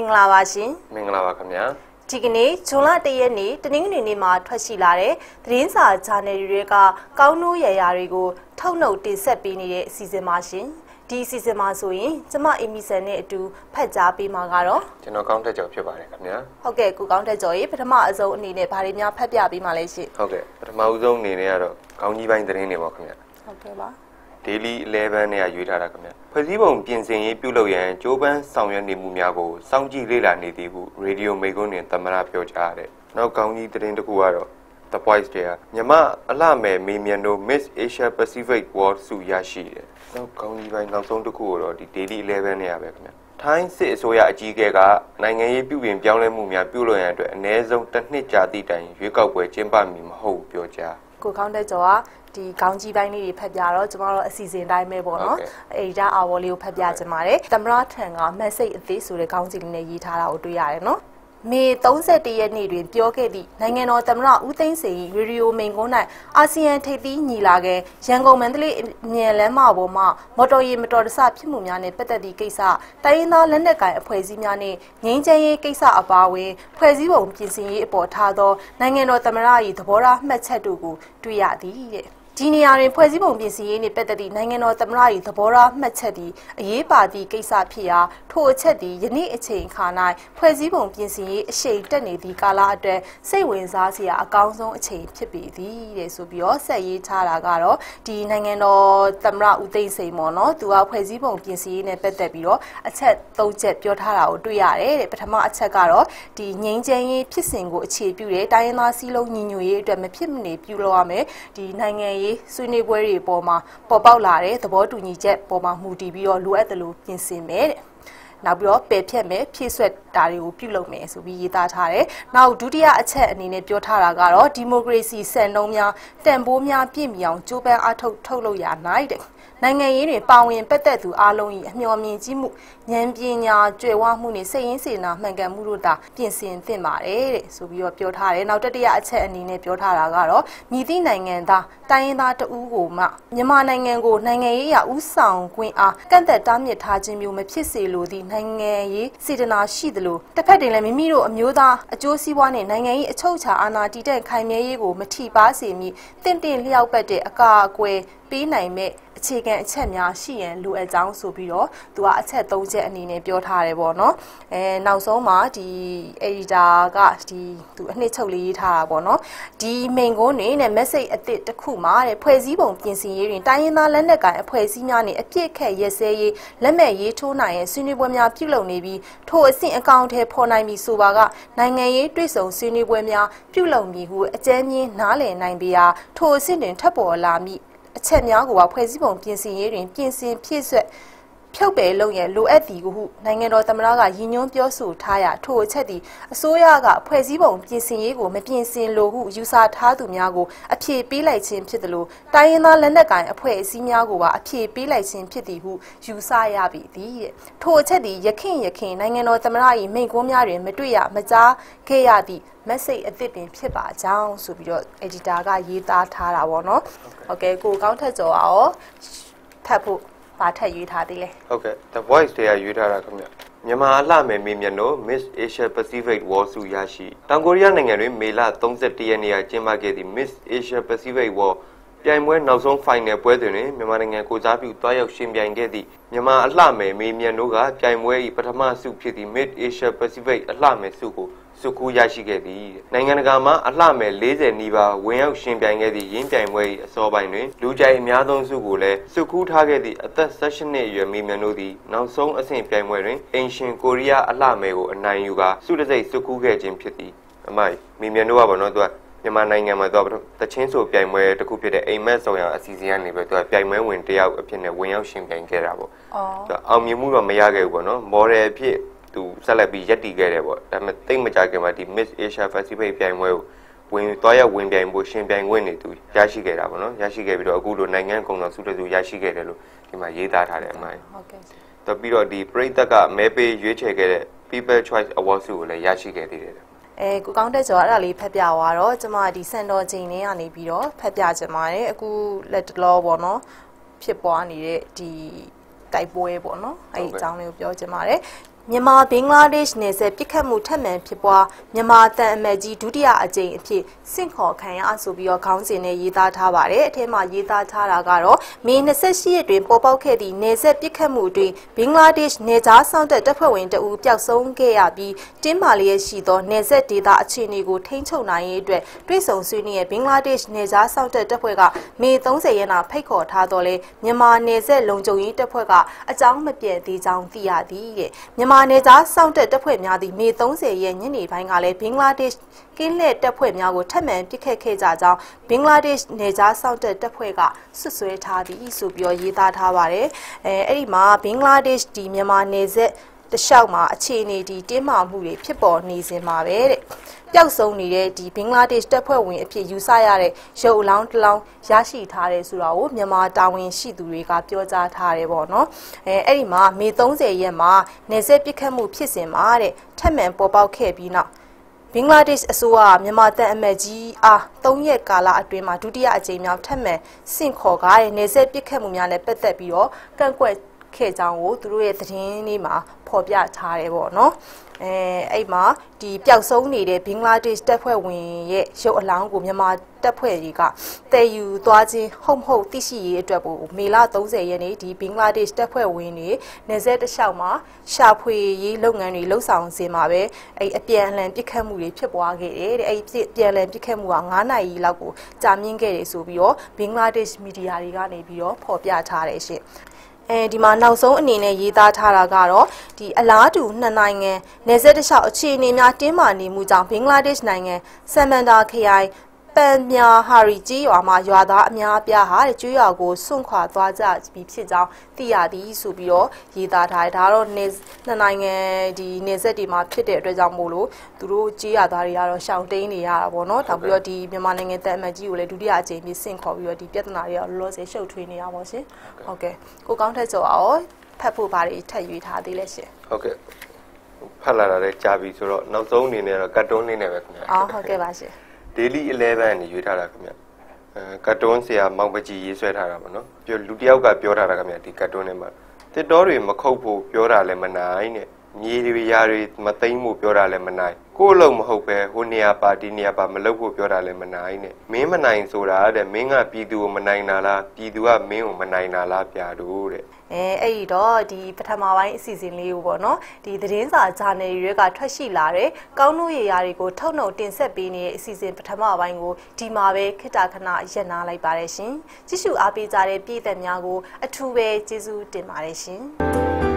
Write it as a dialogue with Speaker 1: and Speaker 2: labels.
Speaker 1: မင်္ဂလာပါရှင်
Speaker 2: မင်္ဂလာပါခင်ဗျာ
Speaker 1: ဒီကနေ့ဇွန်လ၁ရက်နေ့တနင်္ဂနွေနေ့မှာထွက်ရှိလာတဲ့သတင်းစာဂျာနယ်တွေကကောင်းနိုးရရာတွေကိုထုတ်နှုတ်တင်ဆက်ပေးနေတဲ့အစီအစဉ်ပါရှင်ဒီအစီအစဉ်မှာဆိုရင်ကျမအီမီဆန်နဲ့အတူဖတ်ကြားပေးမှာကတော့
Speaker 2: ကျွန်တော်ကောင်းတက်ကြော်ဖြစ်ပါတယ်ခင်ဗျာ
Speaker 1: ဟုတ်ကဲ့ကိုကောင်းတဲ့ကျော်ရေပထမအစုံအနေနဲ့ဗားတွေများဖတ်ပြပေးမှာလဲရှင်
Speaker 2: ဟုတ်ကဲ့ပထမဦးဆုံးအနေနဲ့ကတော့ကောင်းကြီးပိုင်းသတင်းတွေပေါ့ခင်ဗျာ
Speaker 1: ဟုတ်ကဲ့ပါ
Speaker 2: Daily 11နဲ့ရွေးထားတာခင်ဗျာဖွဲ့စည်းပုံပြင်ဆင်ရေးပြုလုပ်ရန်ကြိုးပမ်းဆောင်ရွက်နေမှုများကိုစောင့်ကြည့်လေ့လာနေသည်ဟုရေဒီယိုမိကွန်းတွင်သမ္မတပြောကြားတဲ့နောက်ကောင်းကြီးသတင်းတစ်ခုကတော့ The Voice တဲ့မြမအလှမယ်မေမြန်တို့ Miss Asia Pacific World ဆုရရှိတယ်နောက်ကောင်းကြီးပိုင်းနောက်ဆုံးတစ်ခုကတော့ဒီ Daily 11နဲ့ရပဲခင်ဗျာထိုင်းစစ်အစိုးရအကြီးအကဲကနိုင်ငံရေးပြုပြင်ပြောင်းလဲမှုများပြုလုပ်ရန်အတွက်အ ਨੇ ဆုံးတစ်နှစ်ကြာသည့်တိုင်ရွေးကောက်ပွဲကျင်းပမည်မဟုတ်ပြောကြား
Speaker 1: ကိုကောင်းတဲ့ကျော်ကဒီကောင်းကြီးပိုင်းလေးတွေဖတ်ပြတော့ကျမတို့အစီအစဉ်တိုင်းပဲပေါ့နော်
Speaker 2: ဟုတ်ကဲ့
Speaker 1: အဲဒီဒါအာဝေါ်လေးကိုဖတ်ပြချင်ပါတယ်သမရထံက message အသေးဆိုတဲ့ကောင်းကြီးလေးနဲ့ရေးထားတာကိုတွေ့ရတယ်နော် မေ31ရက်နေ့တွင်ပြောခဲ့သည့်နိုင်ငံတော်သမ္မတဦးသိန်းစိန်၏ရေဒီယိုမိန်ကွန်း၌အာဆီယံထိပ်သီးညီလာခံရန်ကုန်မန္တလေးမြန်လမ်းမပေါ်မှမော်တော်ယာဉ်မတော်တဆဖြစ်မှုများနှင့်ပတ်သက်သည့်ကိစ္စတိုင်းရင်းသားလက်နက်ကိုင်အဖွဲ့အစည်းများနှင့်ငြိမ်းချမ်းရေးကိစ္စအပါအဝင်ဖွဲ့စည်းပုံပြင်ဆင်ရေးအပေါ်ထားသောနိုင်ငံတော်သမ္မတ၏သဘောထားမှတ်ချက်တို့ကိုတွေ့ရသည်တဲ့ ဒီနေရာတွင်ဖွဲ့စည်းပုံပြင်ဆင်ရေးနှင့်ပတ်သက်သည့်နိုင်ငံတော်သမ္မတ၏သဘောထားမှတ်ချက်သည်အရေးပါသည့်ကိစ္စဖြစ်ရာထိုအချက်သည်ယနေ့အချိန်အခါ၌ဖွဲ့စည်းပုံပြင်ဆင်ရေးအရှိန်တက်နေသည့်ကာလအတွက်စိတ်ဝင်စားစရာအကောင်းဆုံးအချိန်ဖြစ်ပေသည်တဲ့ဆိုပြီးတော့ဆက်ရေးထားတာကတော့ဒီနိုင်ငံတော်သမ္မတဦးသိန်းစိန်ပေါ့နော်သူကဖွဲ့စည်းပုံပြင်ဆင်ရေးနဲ့ပတ်သက်ပြီးတော့အချက်၃ချက်ပြောထားတာကိုတွေ့ရတယ်တဲ့ပထမအချက်ကတော့ဒီငြိမ်းချမ်းရေးဖြစ်စဉ်ကိုအခြေပြုတဲ့တိုင်းရင်းသားစည်းလုံးညီညွတ်ရေးအတွက်မဖြစ်မနေပြုလုပ်ရမယ်ဒီနိုင်ငံရေးဆွေးနွေးပွဲတွေပေါ်မှာပေါ်ပေါက်လာတဲ့သဘောတူညီချက်ပေါ်မှာမူတည်ပြီးတော့လိုအပ်တယ်လို့ပြင်ဆင်မယ်တဲ့နောက်ပြီးတော့ပယ်ဖြတ်မယ်ဖြည့်ဆွက်တာတွေကိုပြုလုပ်မယ်ဆိုပြီးရေးသားထားတယ်။နောက်ဒုတိယအချက်အနေနဲ့ပြောထားတာကတော့ဒီမိုကရေစီစံနှုန်းများတန်ဖိုးများပြည့်မီအောင်ကြိုးပမ်းအားထုတ်ထုတ်လုပ်ရနိုင်တဲ့နိုင်ငံရေးတွေပါဝင်ပတ်သက်သူအားလုံး၏အမျှော်မြင်ကြီးမှုဉာဏ်ပညာကြွယ်ဝမှုနဲ့စိတ်ရင်းစေနာမှန်ကန်မှုတို့တာပြင်ဆင်သင့်ပါတယ်တဲ့ဆိုပြီးတော့ပြောထားတယ်။နောက်တတိယအချက်အနေနဲ့ပြောထားတာကတော့မြည်သည့်နိုင်ငံသားတိုင်းရင်းသားတဦးကိုမှမြန်မာနိုင်ငံကိုနိုင်ငံရေးအရဥဆောင်ခွင့်အားကန့်သက်တားမြစ်ထားခြင်းမျိုးမဖြစ်စေလိုသည့်နိုင်ငံရေးစေတနာရှိသလိုတစ်ဖက်တွင်လည်းမိမိတို့အမျိုးသားအကျိုးစီးပွားနဲ့နိုင်ငံရေးအချုပ်အခြာအာဏာတည်တဲ့ခိုင်မြဲရေးကိုမထိပါစေမီတင့်တင့်လျောက်ပတ်တဲ့အကာအကွယ် ပေးနိုင်မဲ့အခြေခံအချက်များရှိရန်လိုအပ်ကြောင်းဆိုပြီးတော့သူကအချက်၃ချက်အနေနဲ့ပြောထားတယ်ပေါ့နော်အဲနောက်ဆုံးမှာဒီ editor ကဒီသူအနှစ်ချုပ်လေးရေးထားတာပေါ့နော်ဒီမိန်ကုန်းနေနဲ့ message အသစ်တစ်ခုမှာတဲ့ဖွဲ့စည်းပုံပြင်ဆင်ရေးတွင်တိုင်းရင်းသားလက်နက်ကိုင်အဖွဲ့အစည်းများနဲ့အပြစ်ခက်ရက်စဲရေးလက်မဲ့ရေးထိုးနိုင်ရဲ့ဆွေးနွေးပွဲများပြုလုပ်နေပြီးထိုအဆင့်အကောင့်ထဲပေါ်နိုင်ပြီဆိုပါကနိုင်ငံရေးတွေ့ဆုံဆွေးနွေးပွဲများပြုလုပ်မည်ဟုအကြမ်းမြင်နားလည်နိုင်ပေရာထိုအဆင့်တွင်ထပ်ပေါ်လာမည့် အချက်များကိုပါဖွဲ့စည်းပုံပြင်ဆင်ရေးတွင်ပြင်ဆင်ဖြည့်ဆွက် ဖြုတ်ပယ်လုပ်ရန်လိုအပ်သည်ဟုနိုင်ငံတော်သမ္မတကရည်ညွှန်းပြောဆိုထားရာထိုအချက်သည်အစိုးရကဖွဲ့စည်းပုံပြင်ဆင်ရေးကိုမပြင်ဆင်လိုဟုယူဆထားသူများကိုအပြေပေးလိုက်ခြင်းဖြစ်သလိုတိုင်းရင်းသားလက်နက်ကိုင်အဖွဲ့အစည်းများကိုပါအပြေပေးလိုက်ခြင်းဖြစ်သည်ဟုယူဆရပြီသည်တဲ့ထိုအချက်သည်ရခင်ရခင်နိုင်ငံတော်သမ္မတ၏မိန့်ခွန်းများတွင်မတွေ့ရမကြားခဲ့ရသည့် message အသစ်ပင်ဖြစ်ပါကြောင်းဆိုပြီးတော့ editor ကရေးသားထားတာပေါ့နော်ဟုတ်ကဲ့ကိုကောင်းထက်ကျော်အောင်ဖတ်ဖို့ ပါထက်ရေးထားသေးလဲ
Speaker 2: ဟုတ်ကဲ့ The Voice တွေကရွေးထားတာခင်ဗျမြန်မာအလှမယ်မေမြန်တို့ Miss Asia Pacific World ဆုရရှိတောင်ကိုရီးယားနိုင်ငံတွင်မေလ31ရက်နေ့ကကျင်းပခဲ့သည့် Miss Asia Pacific World ပြိုင်ပွဲနောက်ဆုံး final ပွဲတွင်မြန်မာနိုင်ငံကိုစားပြုတွားရောက်ရှင်ပြိုင်ခဲ့သည့်မြန်မာအလှမယ်မေမြန်တို့ကပြိုင်ပွဲ၏ပထမဆုဖြစ်သည့် Mid Asia Pacific အလှမယ်ဆုကို စုခူးရရှိခဲ့သည်နိုင်ငံတကာမှာအလှမယ်40နီးပါးဝင်ရောက်ရှင်ပြိုင်ခဲ့သည့်ရင်းပြိုင်ပွဲ၏အစောပိုင်းတွင်လူကြိုက်အများဆုံးဆုကိုလည်းစုခူးထားခဲ့သည့်အသက်16နှစ်အရွယ်မိမြန်တို့သည်နောက်ဆုံးအဆင့်ပြိုင်ပွဲတွင်အင်ရှင်ကိုရီးယားအလှမယ်ကိုအနိုင်ယူကာဆုတစိမ့်စုခူးခဲ့ခြင်းဖြစ်သည်အမိုင်မိမြန်တို့ကဗောနော်သူကမြန်မာနိုင်ငံမှာတော့တချင်းဆိုပြိုင်ပွဲတစ်ခုဖြစ်တဲ့အိမ်မက်ဆောင်ရအစီအစဉ်ကနေပဲသူကပြိုင်ပွဲဝင်တယောက်အဖြစ်နဲ့ဝင်ရောက်ရှင်ပြိုင်ခဲ့တာပေါ့
Speaker 1: အော်
Speaker 2: သူအောင်မြင်မှုတော့မရခဲ့ဘူးပေါ့နော်မော်ဒယ်အဖြစ် သူဆက်လက်ပြီးရက်တည်ခဲ့တယ်ပေါ့ဒါပေမဲ့တိတ်မကြခင်မှာဒီ Miss Asia Pacific ပြိုင်ပွဲကိုဝင်သွားရဝင်ပြိုင်ဖို့ရှင်ပြိုင်ခွင့်နေသူရရှိခဲ့တာပေါ့နော်ရရှိခဲ့ပြီးတော့အခုလိုနိုင်ငံကုန်တော်စုတစုရရှိခဲ့တယ်လို့ဒီမှာရေးသားထားတယ်အမှန်
Speaker 1: ဟုတ်ကဲ့
Speaker 2: တော့ပြီးတော့ဒီပရိသတ်ကမဲပေးရွေးချယ်ခဲ့တဲ့ People Choice Award ဆုကိုလည်းရရှိခဲ့သေးတယ်
Speaker 1: အဲကိုကောင်းတက်ကျော်အဲ့ဒါလေးဖတ်ပြသွားတော့ကျမဒီစံတော်ချိန်လေးကနေပြီးတော့ဖတ်ပြချင်ပါတယ်အခုလက်တလောပေါ့နော်ဖြစ်ပွားနေတဲ့ဒီတိုက်ပွဲပေါ့နော်အဲ့ဒီအကြောင်းလေးကိုပြောချင်ပါတယ် မြန်မာဘင်္ဂလားဒေ့ရှ်နယ်စပ်ပြစ်ခတ်မှုထပ်မံဖြစ်ပွားမြန်မာတန်အမတ်ကြီးဒုတိယအကြိမ်အဖြစ်စင့်ခေါ်ခံရဆိုပြီးတော့ခေါင်းစဉ်နဲ့ရေးသားထားပါတယ်အထက်မှာရေးသားထားတာကတော့မေ28ရက်တွင်ပေါ်ပေါက်ခဲ့သည့်နယ်စပ်ပြစ်ခတ်မှုတွင်ဘင်္ဂလားဒေ့ရှ်နယ်ကြားဆောင်တဲ့တပ်ဖွဲ့ဝင်တအူပျောက်ဆုံးခဲ့ရပြီးတင်းမာလျက်ရှိသောနယ်စပ်ဒေသအခြေအနေကိုထိန်းချုပ်နိုင်ရေးအတွက်တွဲဆုံဆွေးနွေးရဘင်္ဂလားဒေ့ရှ်နယ်ကြားဆောင်တဲ့တပ်ဖွဲ့ကမေ30ရက်နာဖိတ်ခေါ်ထားတော့လဲမြန်မာနယ်စပ်လုံခြုံရေးတပ်ဖွဲ့ကအကြောင်းမပြည့်သေးကြောင်းသိရသည်တဲ့မြန်မာနယ်ကြားစောင့်တပ်တပ်ဖွဲ့များသည်မေ30ရက်ညနေပိုင်းကလည်းဘင်္ဂလားဒေ့ရှ်ကင်းလက်တပ်ဖွဲ့များကိုထပ်မံပစ်ခတ်ခဲ့ကြကြောင်းဘင်္ဂလားဒေ့ရှ်နယ်ကြားစောင့်တပ်တပ်ဖွဲ့ကဆွဆွဲထားသည်ဆိုပြီးရေးသားထားပါတယ်အဲအဲ့ဒီမှာဘင်္ဂလားဒေ့ရှ်ဒီမြန်မာနယ်စပ်တလျှောက်မှာအခြေအနေဒီတင်းမာမှုတွေဖြစ်ပေါ်နေစဉ်မှာပဲတဲ့ ပျောက်ဆုံးနေတဲ့ဒီဘင်္ဂလားဒေ့ရှ်တပ်ဖွဲ့ဝင်အဖြစ်ယူဆရတဲ့ရုပ်အလောင်းတစ်လောင်းရရှိထားတယ်ဆိုတာကိုမြန်မာတာဝန်ရှိသူတွေကပြောကြားထားတယ်ပေါ့နော်အဲအဲ့ဒီမှာမေ30ရက်မှာနေဆက်ပစ်ခတ်မှုဖြစ်စဉ်မှာတဲ့ထက်မှန်ပေါ်ပေါက်ခဲ့ပြီးနောက်ဘင်္ဂလားဒေ့ရှ်အစိုးရမြန်မာတန်အမတ်ကြီးအား၃ရက်ကာလအတွင်းမှာဒုတိယအကြိမ်မြောက်ထပ်မံဆင့်ခေါ်ကားတဲ့နေဆက်ပစ်ခတ်မှုများနဲ့ပတ်သက်ပြီးတော့ကန့်ကွက်ခဲ့ကြောင်းကိုသူတို့ရဲ့သတင်းလေးမှာဖော်ပြထားတယ်ပေါ့နော် အဲအဲ့မှာဒီပျောက်ဆုံးနေတဲ့ဘင်္ဂလားဒေ့ရှ်တပ်ဖွဲ့ဝင်ရဲ့ရုပ်အလောင်းကိုမြန်မာတပ်ဖွဲ့တွေကတည်ယူသွားခြင်းဟုတ်မဟုတ်သိရှိရေးအတွက်ကိုမေလ30ရက်နေ့ဒီဘင်္ဂလားဒေ့ရှ်တပ်ဖွဲ့ဝင်တွေနေဆက်တလျှောက်မှာရှာဖွေရေးလုပ်ငန်းတွေလှုပ်ဆောင်စင်မှာပဲအဲ့အပြန်အလှန်ပြစ်ခတ်မှုတွေဖြစ်ပွားခဲ့တယ်တဲ့အဲ့ပြန်အလှန်ပြစ်ခတ်မှုက9နာရီလောက်ကိုကြာမြင့်ခဲ့တယ်ဆိုပြီးတော့ဘင်္ဂလားဒေ့ရှ်မီဒီယာတွေကနေပြီးတော့ဖော်ပြထားတယ်ရှင် အဲဒီမှာနောက်ဆုံးအနေနဲ့ရေးသားထားတာကတော့ဒီအလားတူနှစ်နိုင်ငံနေဆက်တလျှောက်အခြေအနေများတင်းမာနေမှုကြောင့်ဘင်္ဂလားဒေ့ရှ်နိုင်ငံဆမ်မန်ဒါခရိုင် ပန်မြာဟာရီကြီးရွာမှာရွာသားအများအပြားဟာကျွေးရွာကိုစွန့်ခွာသွားကြပြီးဖြစ်ကြောင်းသိရသည်ဆိုပြီးတော့ရေးသားထားတယ်ဒါကတော့နေနှစ်နိုင်ငံဒီနေဆက်တွေမှာဖြစ်တဲ့အတွက်ကြောင့်မို့လို့သူတို့ကြေးရသားတွေကတော့ရှောင်တိန်နေရတာပေါ့နော်တောင်ပြီးတော့ဒီမြန်မာနိုင်ငံတန်အမတ်ကြီးကိုလည်းဒုတိယအကြိမ်ပြဆင့်ခေါ်ပြီးတော့ဒီပြဿနာတွေကတော့လောလောဆယ်ရှုပ်ထွေးနေရပါရှင်ဟုတ်ကဲ့ကိုကောင်းထက်ကျော်အောင်ဖတ်ဖို့ဘာတွေထပ်ရွေးထားသေးလဲရှင်
Speaker 2: ဟုတ်ကဲ့ဖတ်လာတာလည်းကြာပြီဆိုတော့နောက်ဆုံးအနေနဲ့တော့ကတ်တုန်းလေးနဲ့ပဲခင်ဗျာ
Speaker 1: အော်ဟုတ်ကဲ့ပါရှင်
Speaker 2: daily 11နေရွေးထားတာခင်ဗျအဲကတ်တွန်းဆရာမောင်ပကြီးရေးဆွဲထားတာပေါ့နော်ပြောလူတယောက်ကပြောထားတာခင်ဗျဒီကတ်တွန်းထဲမှာတစ်တော်တွေမခုတ်ဖို့ပြောတာလည်းမနိုင်တဲ့မြေတွေရာတွေမသိမ့်ဖို့ပြောတာလည်းမနိုင် ကိုယ်လုံးမဟုတ်ပဲဟိုနေရာပါဒီနေရာပါမလုပ်ဖို့ပြောတာလည်းမနိုင်နဲ့မင်းမနိုင်ဆိုတာတဲ့မင်းကပြည်သူကိုမနိုင်တာလားပြည်သူကမင်းကိုမနိုင်တာလားပြတို့တဲ့
Speaker 1: အဲအဲ့ဒီတော့ဒီပထမပိုင်းအစီအစဉ်လေးကိုပေါ့နော်ဒီသတင်းစာဂျာနယ်တွေကထွက်ရှိလာတဲ့ကောင်းလို့ရရာတွေကိုထုတ်နှုတ်တင်ဆက်ပေးနေတဲ့အစီအစဉ်ပထမပိုင်းကိုဒီမှာပဲခိတခဏရပ်နာလိုက်ပါတယ်ရှင်ကြည့်ရှုအားပေးကြတဲ့ပြည်သက်များကိုအထူးပဲကျေးဇူးတင်ပါတယ်ရှင်